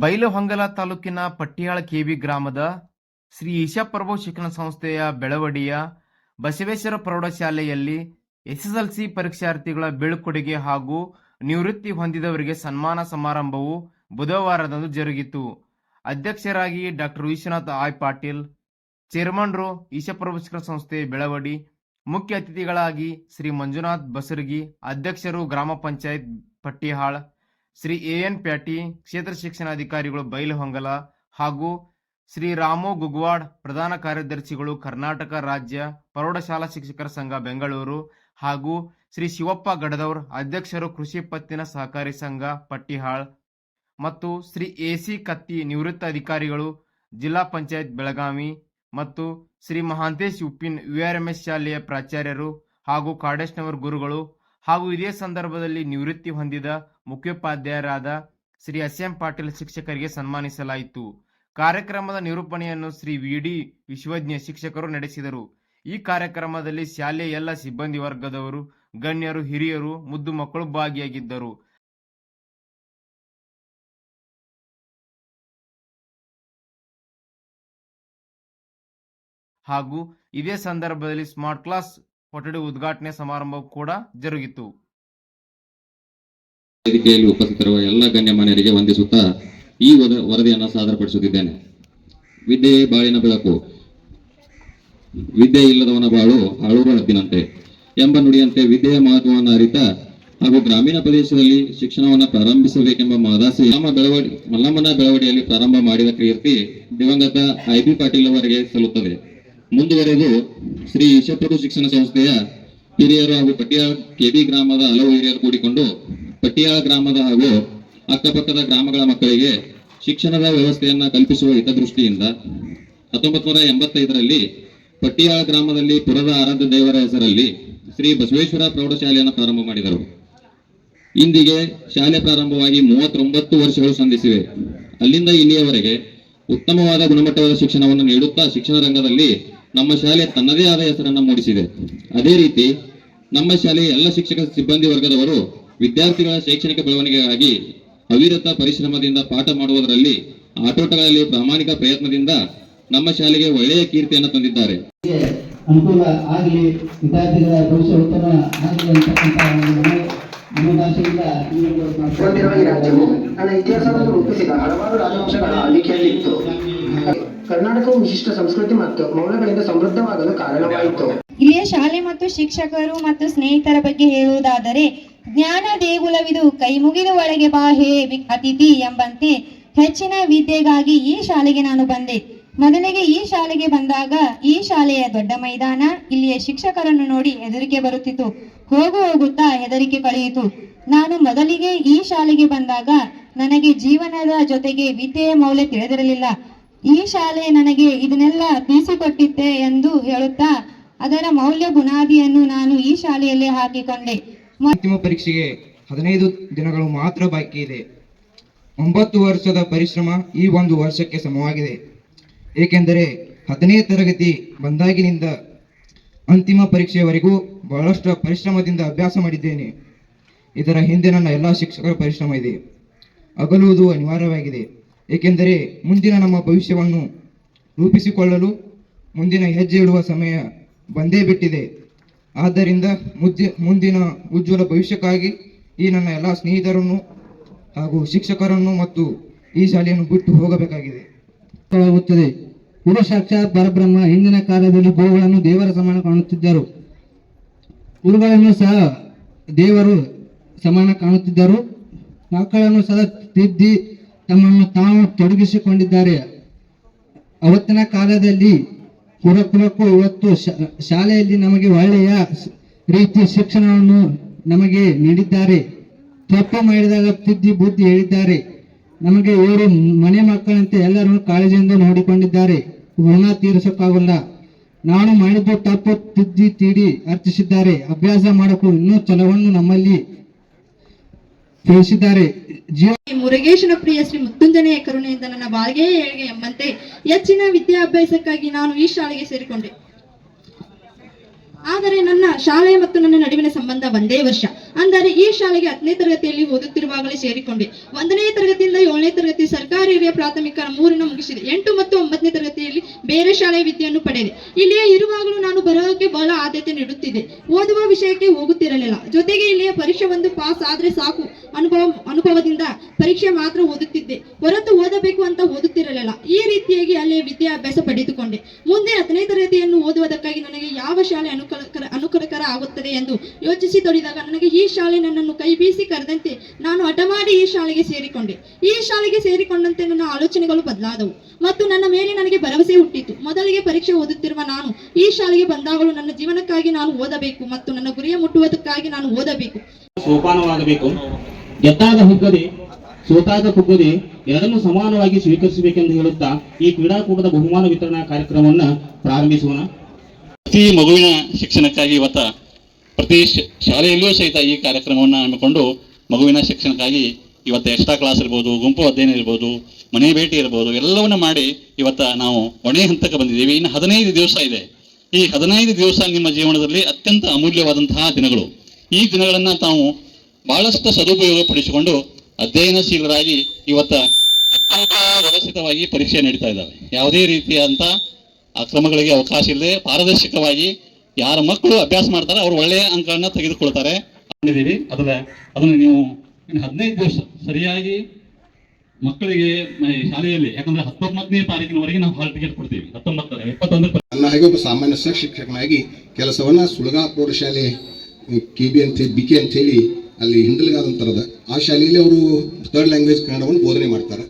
ಬೈಲಹೊಂಗಲ ತಾಲೂಕಿನ ಪಟ್ಟಿಯಾಳ ಕೆವಿ ಗ್ರಾಮದ ಶ್ರೀ ಈಶಾಪ್ರಭು ಶಿಕ್ಷಣ ಸಂಸ್ಥೆಯ ಬೆಳವಡಿಯ ಬಸವೇಶ್ವರ ಪ್ರೌಢಶಾಲೆಯಲ್ಲಿ ಎಸ್ಎಸ್ಎಲ್ಸಿ ಪರೀಕ್ಷಾರ್ಥಿಗಳ ಬೀಳ್ಕೊಡುಗೆ ಹಾಗೂ ನಿವೃತ್ತಿ ಹೊಂದಿದವರಿಗೆ ಸನ್ಮಾನ ಸಮಾರಂಭವು ಬುಧವಾರದಂದು ಜರುಗಿತು. ಅಧ್ಯಕ್ಷರಾಗಿ ಡಾಕ್ಟರ್ ವಿಶ್ವನಾಥ್ ಆಯ್ ಪಾಟೀಲ್ ಚೇರ್ಮನ್ರು ಈಶಾಪ್ರಭು ಶಿಕ್ಷಣ ಸಂಸ್ಥೆ ಬೆಳವಡಿ, ಮುಖ್ಯ ಅತಿಥಿಗಳಾಗಿ ಶ್ರೀ ಮಂಜುನಾಥ್ ಬಸರ್ಗಿ, ಅಧ್ಯಕ್ಷರು ಗ್ರಾಮ ಪಂಚಾಯತ್ ಪಟ್ಟಿಹಾಳ್ ಶ್ರೀ ಎ ಎನ್ ಪ್ಯಾಟಿ, ಕ್ಷೇತ್ರ ಶಿಕ್ಷಣಾಧಿಕಾರಿಗಳು ಬೈಲಹೊಂಗಲ ಹಾಗೂ ಶ್ರೀ ರಾಮು ಗುಗ್ವಾಡ್ ಪ್ರಧಾನ ಕಾರ್ಯದರ್ಶಿಗಳು ಕರ್ನಾಟಕ ರಾಜ್ಯ ಪ್ರೌಢಶಾಲಾ ಶಿಕ್ಷಕರ ಸಂಘ ಬೆಂಗಳೂರು ಹಾಗೂ ಶ್ರೀ ಶಿವಪ್ಪ ಗಡದವರ್ ಅಧ್ಯಕ್ಷರು ಕೃಷಿ ಪತ್ತಿನ ಸಹಕಾರಿ ಸಂಘ ಪಟ್ಟಿಹಾಳ್ ಮತ್ತು ಶ್ರೀ ಎ ಸಿ ಕತ್ತಿ ನಿವೃತ್ತ ಅಧಿಕಾರಿಗಳು ಜಿಲ್ಲಾ ಪಂಚಾಯತ್ ಬೆಳಗಾವಿ ಮತ್ತು ಶ್ರೀ ಮಹಾಂತೇಶ್ ಉಪ್ಪಿನ್ ಯುಆರ್ಎಂಎಸ್ ಶಾಲೆಯ ಪ್ರಾಚಾರ್ಯರು ಹಾಗೂ ಕಾಡೇಶ್ನವರ್ ಗುರುಗಳು ಹಾಗೂ ಇದೇ ಸಂದರ್ಭದಲ್ಲಿ ನಿವೃತ್ತಿ ಹೊಂದಿದ ಮುಖ್ಯೋಪಾಧ್ಯಾಯರಾದ ಶ್ರೀ ಎಸ್ ಎಂ ಪಾಟೀಲ್ ಶಿಕ್ಷಕರಿಗೆ ಸನ್ಮಾನಿಸಲಾಯಿತು. ಕಾರ್ಯಕ್ರಮದ ನಿರೂಪಣೆಯನ್ನು ಶ್ರೀ ವಿ ಡಿ ವಿಶ್ವಜ್ಞ ಶಿಕ್ಷಕರು ನಡೆಸಿದರು. ಈ ಕಾರ್ಯಕ್ರಮದಲ್ಲಿ ಶಾಲೆಯ ಎಲ್ಲ ಸಿಬ್ಬಂದಿ ವರ್ಗದವರು, ಗಣ್ಯರು, ಹಿರಿಯರು, ಮುದ್ದು ಮಕ್ಕಳು ಭಾಗಿಯಾಗಿದ್ದರು. ಹಾಗೂ ಇದೇ ಸಂದರ್ಭದಲ್ಲಿ ಸ್ಮಾರ್ಟ್ ಕ್ಲಾಸ್ ಕೊಠಡಿ ಉದ್ಘಾಟನೆ ಸಮಾರಂಭ ಕೂಡ ಜರುಗಿತು. ವೇದಿಕೆಯಲ್ಲಿ ಉಪಸ್ಥಿತರುವ ಎಲ್ಲ ಗಣ್ಯಮಾನ್ಯರಿಗೆ ವಂದಿಸುತ್ತಾ ಈ ವರದಿಯನ್ನು ಸಾದರಪಡಿಸುತ್ತಿದ್ದೇನೆ. ವಿದ್ಯೆಯೇ ಬಾಳಿನ ಬೆಳಕು, ವಿದ್ಯೆ ಇಲ್ಲದವನ ಬಾಳು ಆಳೂರು ಹದ್ದಿನಂತೆ ಎಂಬ ನುಡಿಯಂತೆ ವಿದ್ಯೆಯ ಮಹತ್ವವನ್ನು ಅರಿತ ಹಾಗೂ ಗ್ರಾಮೀಣ ಪ್ರದೇಶದಲ್ಲಿ ಶಿಕ್ಷಣವನ್ನು ಪ್ರಾರಂಭಿಸಬೇಕೆಂಬ ಮಹದಾಸೆ ನಮ್ಮ ಬೆಳವಡಿ, ಮಲ್ಲಮ್ಮನ ಬೆಳವಡಿಯಲ್ಲಿ ಪ್ರಾರಂಭ ಮಾಡಿದ ಕೀರ್ತಿ ದಿವಂಗತ ಐ ಬಿ ಪಾಟೀಲ್ ಅವರಿಗೆ ಸಲ್ಲುತ್ತದೆ. ಮುಂದುವರೆದು ಶ್ರೀ ಈಶಪ್ರಭು ಶಿಕ್ಷಣ ಸಂಸ್ಥೆಯ ಹಿರಿಯರು ಹಾಗೂ ಪಟ್ಟಿಯ ಕೆಬಿ ಗ್ರಾಮದ ಹಲವು ಹಿರಿಯರು ಕೂಡಿಕೊಂಡು ಪಟ್ಟಿಯಾಳ ಗ್ರಾಮದ ಹಾಗೂ ಅಕ್ಕಪಕ್ಕದ ಗ್ರಾಮಗಳ ಮಕ್ಕಳಿಗೆ ಶಿಕ್ಷಣದ ವ್ಯವಸ್ಥೆಯನ್ನ ಕಲ್ಪಿಸುವ ಹಿತದೃಷ್ಟಿಯಿಂದ ಹತ್ತೊಂಬತ್ತು ನೂರ ಎಂಬತ್ತೈದರಲ್ಲಿ ಪಟ್ಟಿಯಾಳ ಗ್ರಾಮದಲ್ಲಿ ಪುರದ ಆರಾಧ್ಯ ದೇವರ ಹೆಸರಲ್ಲಿ ಶ್ರೀ ಬಸವೇಶ್ವರ ಪ್ರೌಢಶಾಲೆಯನ್ನು ಪ್ರಾರಂಭ ಮಾಡಿದರು. ಇಂದಿಗೆ ಶಾಲೆ ಪ್ರಾರಂಭವಾಗಿ ಮೂವತ್ತೊಂಬತ್ತು ವರ್ಷಗಳು ಸಂಧಿಸಿವೆ. ಅಲ್ಲಿಂದ ಇಲ್ಲಿಯವರೆಗೆ ಉತ್ತಮವಾದ ಗುಣಮಟ್ಟದ ಶಿಕ್ಷಣವನ್ನು ನೀಡುತ್ತಾ ಶಿಕ್ಷಣ ರಂಗದಲ್ಲಿ ನಮ್ಮ ಶಾಲೆ ತನ್ನದೇ ಆದ ಹೆಸರನ್ನು ಮೂಡಿಸಿದೆ. ಅದೇ ರೀತಿ ನಮ್ಮ ಶಾಲೆಯ ಎಲ್ಲ ಶಿಕ್ಷಕ ಸಿಬ್ಬಂದಿ ವರ್ಗದವರು ವಿದ್ಯಾರ್ಥಿಗಳ ಶೈಕ್ಷಣಿಕ ಬೆಳವಣಿಗೆಗಾಗಿ ಅವಿರತ ಪರಿಶ್ರಮದಿಂದ ಪಾಠ ಮಾಡುವುದರಲ್ಲಿ ಆಟೋಟಗಳಲ್ಲಿ ಪ್ರಾಮಾಣಿಕ ಪ್ರಯತ್ನದಿಂದ ನಮ್ಮ ಶಾಲೆಗೆ ಒಳ್ಳೆಯ ಕೀರ್ತಿಯನ್ನು ತಂದಿದ್ದಾರೆ. ಅನುಕೂಲ ಆಗಲಿ ವಿದ್ಯಾರ್ಥಿಗಳ ಭವಿಷ್ಯ ಉತ್ತಮ ಆಗಲಿ ಅಂತಕ್ಕಂಥ ರಾಜ್ಯವು ತನ್ನ ಇತಿಹಾಸವನ್ನು ರೂಪಿಸಿದ ಹಲವಾರು ರಾಜವಂಶಗಳ ಆಳ್ವಿಕೆಯಲ್ಲಿತ್ತು ಕರ್ನಾಟಕವು ವಿಶಿಷ್ಟ ಸಂಸ್ಕೃತಿ ಮತ್ತು ಮೌಲ್ಯಗಳಿಂದ ಸಮೃದ್ಧವಾಗಲು ಕಾರಣವಾಯಿತು. ಇಲ್ಲಿಯ ಶಾಲೆ ಮತ್ತು ಶಿಕ್ಷಕರು ಮತ್ತು ಸ್ನೇಹಿತರ ಬಗ್ಗೆ ಹೇಳುವುದಾದರೆ ಜ್ಞಾನ ದೇಗುಲವಿದು ಕೈ ಮುಗಿದು ಒಳಗೆ ಬಾ ಹೇ ಅತಿಥಿ ಎಂಬಂತೆ ಹೆಚ್ಚಿನ ವಿದ್ಯೆಗಾಗಿ ಈ ಶಾಲೆಗೆ ನಾನು ಬಂದೆ. ಮೊದಲಿಗೆ ಈ ಶಾಲೆಗೆ ಬಂದಾಗ ಈ ಶಾಲೆಯ ದೊಡ್ಡ ಮೈದಾನ ಇಲ್ಲಿಯ ಶಿಕ್ಷಕರನ್ನು ನೋಡಿ ಹೆದರಿಕೆ ಬರುತ್ತಿತ್ತು. ಹೋಗು ಹೋಗುತ್ತಾ ಹೆದರಿಕೆ ಕಳೆಯಿತು. ನಾನು ಮೊದಲಿಗೆ ಈ ಶಾಲೆಗೆ ಬಂದಾಗ ನನಗೆ ಜೀವನದ ಜೊತೆಗೆ ವಿದ್ಯೆಯ ಮೌಲ್ಯ ತಿಳಿದಿರಲಿಲ್ಲ. ಈ ಶಾಲೆ ನನಗೆ ಇದನ್ನೆಲ್ಲ ತಿಳಿಸಿಕೊಟ್ಟಿತ್ತೆ ಎಂದು ಹೇಳುತ್ತಾ ಅದರ ಮೌಲ್ಯ ಬುನಾದಿಯನ್ನು ನಾನು ಈ ಶಾಲೆಯಲ್ಲೇ ಹಾಕಿಕೊಂಡೆ. ಅಂತಿಮ ಪರೀಕ್ಷೆಗೆ ಹದಿನೈದು ದಿನಗಳು ಮಾತ್ರ ಬಾಕಿ ಇದೆ. ಒಂಬತ್ತು ವರ್ಷದ ಪರಿಶ್ರಮ ಈ ಒಂದು ವರ್ಷಕ್ಕೆ ಸಮವಾಗಿದೆ. ಏಕೆಂದರೆ ಹತ್ತನೇ ತರಗತಿ ಬಂದಾಗಿನಿಂದ ಅಂತಿಮ ಪರೀಕ್ಷೆಯವರೆಗೂ ಬಹಳಷ್ಟು ಪರಿಶ್ರಮದಿಂದ ಅಭ್ಯಾಸ ಮಾಡಿದ್ದೇನೆ. ಇದರ ಹಿಂದೆ ನನ್ನ ಎಲ್ಲ ಶಿಕ್ಷಕರ ಪರಿಶ್ರಮ ಇದೆ. ಅಗಲುವುದು ಅನಿವಾರ್ಯವಾಗಿದೆ. ಏಕೆಂದರೆ ಮುಂದಿನ ನಮ್ಮ ಭವಿಷ್ಯವನ್ನು ರೂಪಿಸಿಕೊಳ್ಳಲು ಮುಂದಿನ ಹೆಜ್ಜೆ ಇಡುವ ಸಮಯ ಬಂದೇ ಬಿಟ್ಟಿದೆ. ಆದ್ದರಿಂದ ಮುದ್ದೆ, ಮುಂದಿನ ಉಜ್ವಲ ಭವಿಷ್ಯಕ್ಕಾಗಿ ಈ ನನ್ನ ಎಲ್ಲ ಸ್ನೇಹಿತರನ್ನು ಹಾಗೂ ಶಿಕ್ಷಕರನ್ನು ಮತ್ತು ಈ ಶಾಲೆಯನ್ನು ಬಿಟ್ಟು ಹೋಗಬೇಕಾಗಿದೆ. ಇದು ಸಾಕ್ಷಾತ್ ಪರಬ್ರಹ್ಮ ಹಿಂದಿನ ಕಾಲದಲ್ಲಿ ಗುರುಗಳನ್ನು ದೇವರ ಸಮಾನ ಕಾಣುತ್ತಿದ್ದರು. ಗುರುಗಳನ್ನು ಸಹ ದೇವರು ಸಮಾನ ಕಾಣುತ್ತಿದ್ದರು. ಮಕ್ಕಳನ್ನು ಸಹ ತಿದ್ದಿ ತಮ್ಮನ್ನು ತಾವು ತೊಡಗಿಸಿಕೊಂಡಿದ್ದಾರೆ. ಅವತ್ತಿನ ಕಾಲದಲ್ಲಿ ಗುರುಕುಲಕ್ಕೂ ಇವತ್ತು ಶಾಲೆಯಲ್ಲಿ ನಮಗೆ ಒಳ್ಳೆಯ ರೀತಿ ಶಿಕ್ಷಣವನ್ನು ನಮಗೆ ನೀಡಿದ್ದಾರೆ. ತಪ್ಪು ಮಾಡಿದಾಗ ತಿದ್ದಿ ಬುದ್ಧಿ ಹೇಳಿದ್ದಾರೆ. ನಮಗೆ ಇವರು ಮನೆ ಮಕ್ಕಳಂತೆ ಎಲ್ಲರನ್ನು ಕಾಳಜಿಯಿಂದ ನೋಡಿಕೊಂಡಿದ್ದಾರೆ. ಋಣ ತೀರಿಸಕ್ಕಾಗಲ್ಲ. ನಾನು ಮಾಡಿದ್ದು ತಪ್ಪು ತಿದ್ದಿ ತೀಡಿ ಅರ್ಚಿಸಿದ್ದಾರೆ. ಅಭ್ಯಾಸ ಮಾಡಕ್ಕೂ ಇನ್ನೂ ಛಲವನ್ನು ನಮ್ಮಲ್ಲಿ ತಿಳಿಸಿದ್ದಾರೆ. ಮುರುಗೇಶನ ಪ್ರಿಯ ಶ್ರೀ ಮುತ್ತುಂಜನೆಯ ಕರುಣೆಯಿಂದ ನನ್ನ ಬಾಳ್ಗೆ ಏಳಿಗೆ ಎಂಬಂತೆ ಹೆಚ್ಚಿನ ವಿದ್ಯಾಭ್ಯಾಸಕ್ಕಾಗಿ ನಾನು ಈ ಶಾಲೆಗೆ ಸೇರಿಕೊಂಡೆ. ಆದರೆ ನನ್ನ ಶಾಲೆ ಮತ್ತು ನನ್ನ ನಡುವಿನ ಸಂಬಂಧ ಒಂದೇ ವರ್ಷ. ಅಂದರೆ ಈ ಶಾಲೆಗೆ ಹತ್ತನೇ ತರಗತಿಯಲ್ಲಿ ಓದುತ್ತಿರುವಾಗಲೇ ಸೇರಿಕೊಂಡೆ. ಒಂದನೇ ತರಗತಿಯಿಂದ ಏಳನೇ ತರಗತಿ ಸರ್ಕಾರಿ ಹಿರಿಯ ಪ್ರಾಥಮಿಕ ಮೂರನ್ನು ಮುಗಿಸಿದೆ. ಎಂಟು ಮತ್ತು ಒಂಬತ್ತನೇ ತರಗತಿಯಲ್ಲಿ ಬೇರೆ ಶಾಲೆಯ ವಿದ್ಯೆಯನ್ನು ಪಡೆದೆ. ಇಲ್ಲಿಯೇ ಇರುವಾಗಲೂ ನಾನು ಬರಹಕ್ಕೆ ಬಹಳ ಆದ್ಯತೆ ನೀಡುತ್ತಿದ್ದೆ. ಓದುವ ವಿಷಯಕ್ಕೆ ಹೋಗುತ್ತಿರಲಿಲ್ಲ. ಜೊತೆಗೆ ಇಲ್ಲಿಯ ಪರೀಕ್ಷೆ ಒಂದು ಪಾಸ್ ಆದ್ರೆ ಸಾಕು. ಅನುಭವ, ಅನುಭವದಿಂದ ಪರೀಕ್ಷೆ ಮಾತ್ರ ಓದುತ್ತಿದ್ದೆ. ಹೊರತು ಓದಬೇಕು ಅಂತ ಓದುತ್ತಿರಲಿಲ್ಲ. ಈ ರೀತಿಯಾಗಿ ಅಲ್ಲಿಯ ವಿದ್ಯಾಭ್ಯಾಸ ಪಡೆದುಕೊಂಡೆ. ಮುಂದೆ ಹದಿನೈದು ತರಗತಿಯನ್ನು ಓದುವುದಕ್ಕಾಗಿ ನನಗೆ ಯಾವ ಶಾಲೆ ಅನುಕೂಲಕರ ಅನುಕೂಲಕರ ಆಗುತ್ತದೆ ಎಂದು ಯೋಚಿಸಿ ತೊಡಿದಾಗ ನನಗೆ ಈ ಶಾಲೆ ನನ್ನನ್ನು ಕೈ ಬೀಸಿ ಕರೆದಂತೆ ನಾನು ಹಠ ಮಾಡಿ ಈ ಶಾಲೆಗೆ ಸೇರಿಕೊಂಡೆ. ಈ ಶಾಲೆಗೆ ಸೇರಿಕೊಂಡಂತೆ ನನ್ನ ಆಲೋಚನೆಗಳು ಬದಲಾದವು. ಮತ್ತು ನನ್ನ ಮೇಲೆ ನನಗೆ ಭರವಸೆ ಹುಟ್ಟಿತು. ಮೊದಲಿಗೆ ಪರೀಕ್ಷೆ ಓದುತ್ತಿರುವ ನಾನು ಈ ಶಾಲೆಗೆ ಬಂದಾಗಲೂ ನನ್ನ ಜೀವನಕ್ಕಾಗಿ ನಾನು ಓದಬೇಕು ಮತ್ತು ನನ್ನ ಗುರಿಯ ಮುಟ್ಟುವುದಕ್ಕಾಗಿ ನಾನು ಓದಬೇಕು. ಸೋಪಾನವಾಗಬೇಕು. ಗೆದ್ದಾಗ ಹಿಗ್ಗದೆ, ಸೋತಾಗ ಕುಗ್ಗದೆ ಎರಡನ್ನೂ ಸಮಾನವಾಗಿ ಸ್ವೀಕರಿಸಬೇಕೆಂದು ಹೇಳುತ್ತಾ ಈ ಕ್ರೀಡಾಕೂಟದ ಬಹುಮಾನ ವಿತರಣಾ ಕಾರ್ಯಕ್ರಮವನ್ನು ಪ್ರಾರಂಭಿಸೋಣ. ಪ್ರತಿ ಮಗುವಿನ ಶಿಕ್ಷಣಕ್ಕಾಗಿ ಇವತ್ತ ಪ್ರತಿ ಶಾಲೆಯಲ್ಲೂ ಸಹಿತ ಈ ಕಾರ್ಯಕ್ರಮವನ್ನು ಹಮ್ಮಿಕೊಂಡು ಮಗುವಿನ ಶಿಕ್ಷಣಕ್ಕಾಗಿ ಇವತ್ತು ಎಕ್ಸ್ಟ್ರಾ ಕ್ಲಾಸ್ ಇರ್ಬೋದು, ಗುಂಪು ಅಧ್ಯಯನ ಇರ್ಬೋದು, ಮನೆ ಭೇಟಿ ಇರ್ಬೋದು, ಎಲ್ಲವನ್ನು ಮಾಡಿ ಇವತ್ತ ನಾವು ಒಣೆ ಹಂತಕ್ಕೆ ಬಂದಿದ್ದೀವಿ. ಇನ್ನು ಹದಿನೈದು ದಿವಸ ಇದೆ. ಈ ಹದಿನೈದು ದಿವಸ ನಿಮ್ಮ ಜೀವನದಲ್ಲಿ ಅತ್ಯಂತ ಅಮೂಲ್ಯವಾದಂತಹ ದಿನಗಳು. ಈ ದಿನಗಳನ್ನು ತಾವು ಬಹಳಷ್ಟು ಸದುಪಯೋಗ ಪಡಿಸಿಕೊಂಡು ಅಧ್ಯಯನಶೀಲರಾಗಿ ಇವತ್ತ ಅತ್ಯಂತ ವ್ಯವಸ್ಥಿತವಾಗಿ ಪರೀಕ್ಷೆ ನಡೀತಾ ಇದ್ದಾವೆ. ಯಾವುದೇ ರೀತಿಯಾದಂಥ ಅಕ್ರಮಗಳಿಗೆ ಅವಕಾಶ ಇಲ್ಲದೆ ಪಾರದರ್ಶಕವಾಗಿ ಯಾರ ಮಕ್ಕಳು ಅಭ್ಯಾಸ ಮಾಡ್ತಾರೆ ಅವರು ಒಳ್ಳೆಯ ಅಂಕಗಳನ್ನ ತೆಗೆದುಕೊಳ್ತಾರೆ. ಅಂದಿದ್ದೀವಿ ಅದರ ಅದನ್ನು ನೀವು ಹದಿನೈದು ದಿವಸ ಸರಿಯಾಗಿ ಮಕ್ಕಳಿಗೆ ಶಾಲೆಯಲ್ಲಿ ಯಾಕಂದ್ರೆ ಹತ್ತೊಂಬತ್ತನೇ ತಾರೀಕಿನವರೆಗೆ ನಾವು ಹಾಲ್ ಟಿಕೆಟ್ ಕೊಡ್ತೀವಿ. ಹತ್ತೊಂಬತ್ತರ ಇಪ್ಪತ್ತೊಂದರ ನನ್ನ ಹಾಗೆ ಒಬ್ಬ ಸಾಮಾನ್ಯ ಶಿಕ್ಷಕನಾಗಿ ಕೆಲಸವನ್ನ ಸುಳಗಾ ಪ್ರೌಢಶಾಲೆ ಕೆ ಬಿ ಅಂತ ಬಿ ಕೆ ಅಂತ ಹೇಳಿ ಅಲ್ಲಿ ಹಿಂಡಲ್ಗಾದಂಥರದ ಆ ಶಾಲೆಯಲ್ಲಿ ಅವರು ಥರ್ಡ್ ಲ್ಯಾಂಗ್ವೇಜ್ ಕನ್ನಡವನ್ನು ಬೋಧನೆ ಮಾಡ್ತಾರೆ.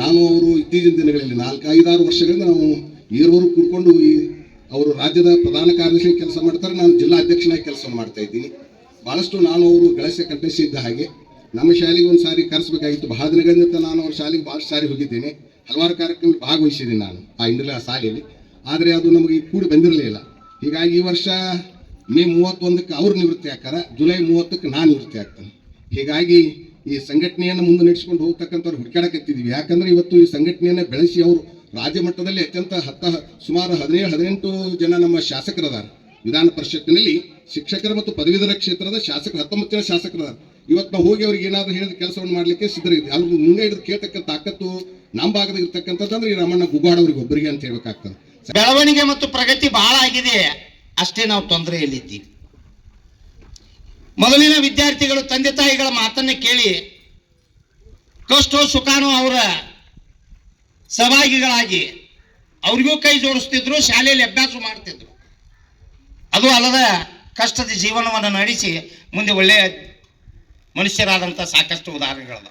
ನಾನು ಅವರು ಇತ್ತೀಚಿನ ದಿನಗಳಲ್ಲಿ ನಾಲ್ಕು, ಐದಾರು ವರ್ಷಗಳಿಂದ ನಾವು ಈರುವರು ಕೂಡ್ಕೊಂಡು ಈ ಅವರು ರಾಜ್ಯದ ಪ್ರಧಾನ ಕಾರ್ಯದರ್ಶಿ ಕೆಲಸ ಮಾಡ್ತಾರೆ. ನಾನು ಜಿಲ್ಲಾ ಅಧ್ಯಕ್ಷನಾಗಿ ಕೆಲಸ ಮಾಡ್ತಾ ಇದ್ದೀನಿ. ಭಾಳಷ್ಟು ನಾನು ಅವರು ಗಳಸೆ ಕಂಠಿಸಿದ್ದ ಹಾಗೆ ನಮ್ಮ ಶಾಲೆಗೆ ಒಂದು ಸಾರಿ ಕರೆಸಬೇಕಾಗಿತ್ತು. ಬಹಳ ದಿನಗಳಿಂದ ನಾನು ಅವ್ರ ಶಾಲೆಗೆ ಭಾಳ ಸಾರಿ ಹೋಗಿದ್ದೇನೆ. ಹಲವಾರು ಕಾರ್ಯಕ್ರಮ ಭಾಗವಹಿಸಿದ್ದೀನಿ ನಾನು ಆ ಇಂಡಲ ಶಾಲೆಯಲ್ಲಿ. ಆದರೆ ಅದು ನಮಗೆ ಕೂಡಿ ಬಂದಿರಲಿಲ್ಲ ಹೀಗಾಗಿ ಈ ವರ್ಷ ಮೇ ಮೂವತ್ತೊಂದಕ್ಕೆ ಅವ್ರು ನಿವೃತ್ತಿ ಆಕಾರ ಜುಲೈ ಮೂವತ್ತಕ್ಕೆ ನಾನು ನಿವೃತ್ತಿ ಆಗ್ತೇನೆ. ಹೀಗಾಗಿ ಈ ಸಂಘಟನೆಯನ್ನು ಮುಂದೆ ನಡೆಸ್ಕೊಂಡು ಹೋಗ್ತಕ್ಕಂಥವ್ರು ಹುಡುಕಾಡಕತ್ತಿದ್ದೀವಿ ಯಾಕಂದ್ರೆ ಇವತ್ತು ಈ ಸಂಘಟನೆಯನ್ನು ಬೆಳೆಸಿ ಅವರು ರಾಜ್ಯ ಮಟ್ಟದಲ್ಲಿ ಅತ್ಯಂತ ಹತ್ತ ಸುಮಾರು ಹದಿನೇಳು ಹದಿನೆಂಟು ಜನ ನಮ್ಮ ಶಾಸಕರದಾರ. ವಿಧಾನ ಪರಿಷತ್ತಿನಲ್ಲಿ ಶಿಕ್ಷಕರ ಮತ್ತು ಪದವೀಧರ ಕ್ಷೇತ್ರದ ಶಾಸಕರು ಹತ್ತೊಂಬತ್ತು ಜನ ಶಾಸಕರದಾರ. ಇವತ್ತು ನಾವು ಹೋಗಿ ಅವ್ರಿಗೆ ಏನಾದರೂ ಹೇಳಿದ ಕೆಲಸವನ್ನು ಮಾಡಲಿಕ್ಕೆ ಸಿದ್ಧರಿದೆ ಅವ್ರಿಗೆ ಮುಂದೆ ಹಿಡಿದು ಕೇಳ್ತಕ್ಕಂಥ ತಾಕತ್ತು ನಮ್ಮ ಭಾಗದಾಗ ಇರ್ತಕ್ಕಂಥದ್ದು ಈ ರಾಮಣ್ಣ ಗುಬ್ಬಾಡವ್ರಿಗೆ ಒಬ್ಬರಿಗೆ ಅಂತ ಹೇಳ್ಬೇಕಾಗ್ತದೆ. ಬೆಳವಣಿಗೆ ಮತ್ತು ಪ್ರಗತಿ ಬಹಳ ಆಗಿದೆ. ಅಷ್ಟೇ ನಾವು ತೊಂದರೆಯಲ್ಲಿದ್ದೀವಿ. ಮೊದಲಿನ ವಿದ್ಯಾರ್ಥಿಗಳು ತಂದೆ ತಾಯಿಗಳ ಮಾತನ್ನ ಕೇಳಿ, ಕಷ್ಟೋ ಸುಖಾನೋ ಅವರ ಸಹಭಾಗಿಗಳಾಗಿ ಅವ್ರಿಗೂ ಕೈ ಜೋಡಿಸ್ತಿದ್ರು, ಶಾಲೆಯಲ್ಲಿ ಅಭ್ಯಾಸ ಮಾಡ್ತಿದ್ರು. ಅದು ಅಲ್ಲದ ಕಷ್ಟದ ಜೀವನವನ್ನು ನಡೆಸಿ ಮುಂದೆ ಒಳ್ಳೆಯ ಮನುಷ್ಯರಾದಂಥ ಸಾಕಷ್ಟು ಉದಾಹರಣೆಗಳದ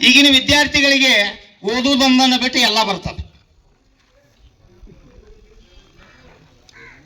ಈಗಿನ ವಿದ್ಯಾರ್ಥಿಗಳಿಗೆ ಓದುವುದೊಂದನ್ನು ಬಿಟ್ಟು ಎಲ್ಲ ಬರ್ತದೆ.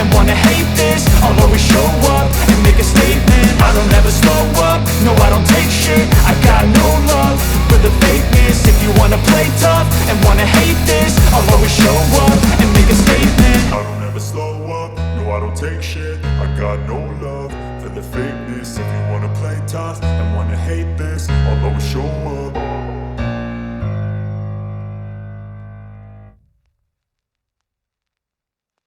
and wanna hate this